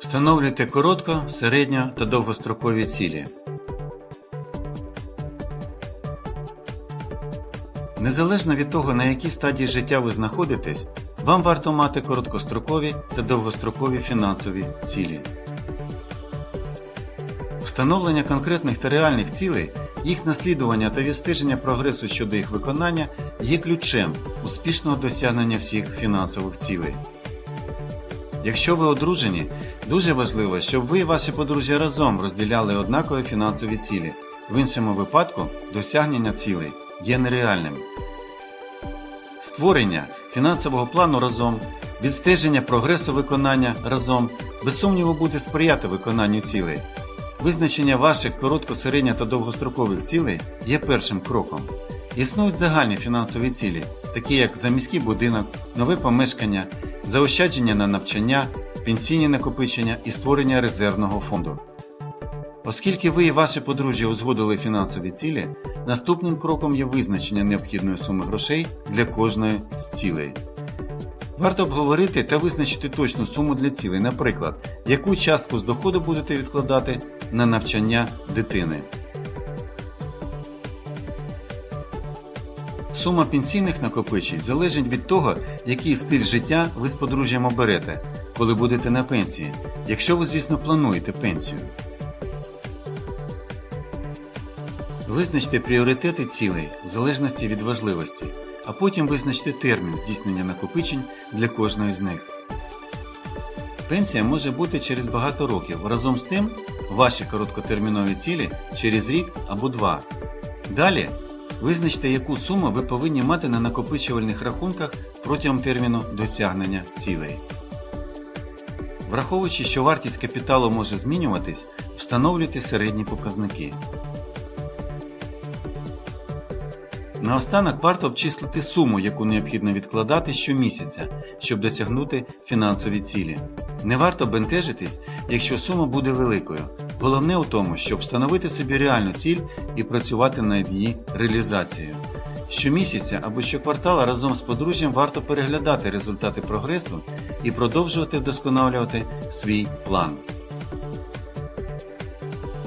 Встановлюйте коротко, середньо та довгострокові цілі. Незалежно від того, на якій стадії життя ви знаходитесь, вам варто мати короткострокові та довгострокові фінансові цілі. Встановлення конкретних та реальних цілей, їх наслідування та відстеження прогресу щодо їх виконання є ключем успішного досягнення всіх фінансових цілей. Якщо ви одружені, дуже важливо, щоб ви і ваше подружжя разом розділяли однакові фінансові цілі. В іншому випадку досягнення цілей є нереальним. Створення фінансового плану разом, відстеження прогресу виконання разом, без сумніву буде сприяти виконанню цілей. Визначення ваших коротко, середньо та довгострокових цілей є першим кроком. Існують загальні фінансові цілі, такі як заміський будинок, нове помешкання, заощадження на навчання, пенсійні накопичення і створення резервного фонду. Оскільки ви і ваше подружжя узгодили фінансові цілі, наступним кроком є визначення необхідної суми грошей для кожної з цілей. Варто обговорити та визначити точну суму для цілей, наприклад, яку частку з доходу будете відкладати на навчання дитини. Сума пенсійних накопичень залежить від того, який стиль життя ви з подружжям оберете, коли будете на пенсії, якщо ви, звісно, плануєте пенсію. Визначте пріоритети цілей в залежності від важливості, а потім визначте термін здійснення накопичень для кожної з них. Пенсія може бути через багато років. Разом з тим, ваші короткотермінові цілі через рік або два. Далі визначте, яку суму ви повинні мати на накопичувальних рахунках протягом терміну досягнення цілей. Враховуючи, що вартість капіталу може змінюватись, встановлюйте середні показники. Наостанок варто обчислити суму, яку необхідно відкладати щомісяця, щоб досягнути фінансові цілі. Не варто бентежитись, якщо сума буде великою. Головне у тому, щоб встановити собі реальну ціль і працювати над її реалізацією. Щомісяця або щоквартала разом з подружжям варто переглядати результати прогресу і продовжувати вдосконалювати свій план.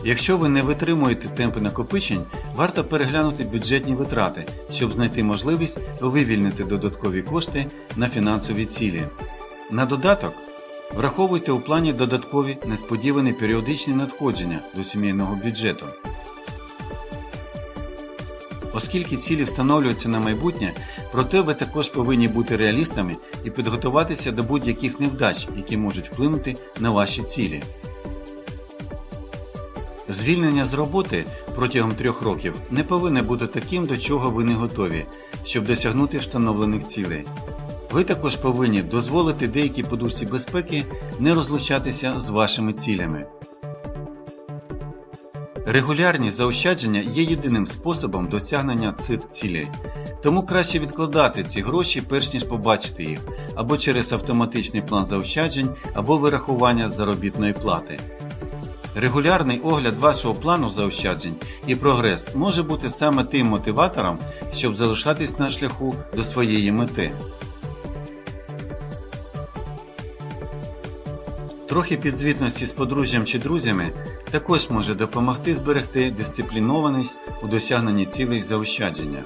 Якщо ви не витримуєте темпи накопичень, варто переглянути бюджетні витрати, щоб знайти можливість вивільнити додаткові кошти на фінансові цілі. На додаток, враховуйте у плані додаткові несподівані періодичні надходження до сімейного бюджету. Оскільки цілі встановлюються на майбутнє, проте ви також повинні бути реалістами і підготуватися до будь-яких невдач, які можуть вплинути на ваші цілі. Звільнення з роботи протягом трьох років не повинне бути таким, до чого ви не готові, щоб досягнути встановлених цілей. Ви також повинні дозволити деякій подушці безпеки не розлучатися з вашими цілями. Регулярні заощадження є єдиним способом досягнення цих цілей, тому краще відкладати ці гроші перш ніж побачити їх, або через автоматичний план заощаджень, або вирахування заробітної плати. Регулярний огляд вашого плану заощаджень і прогрес може бути саме тим мотиватором, щоб залишатись на шляху до своєї мети. Трохи підзвітності з подружжям чи друзями також може допомогти зберегти дисциплінованість у досягненні цілей заощадження.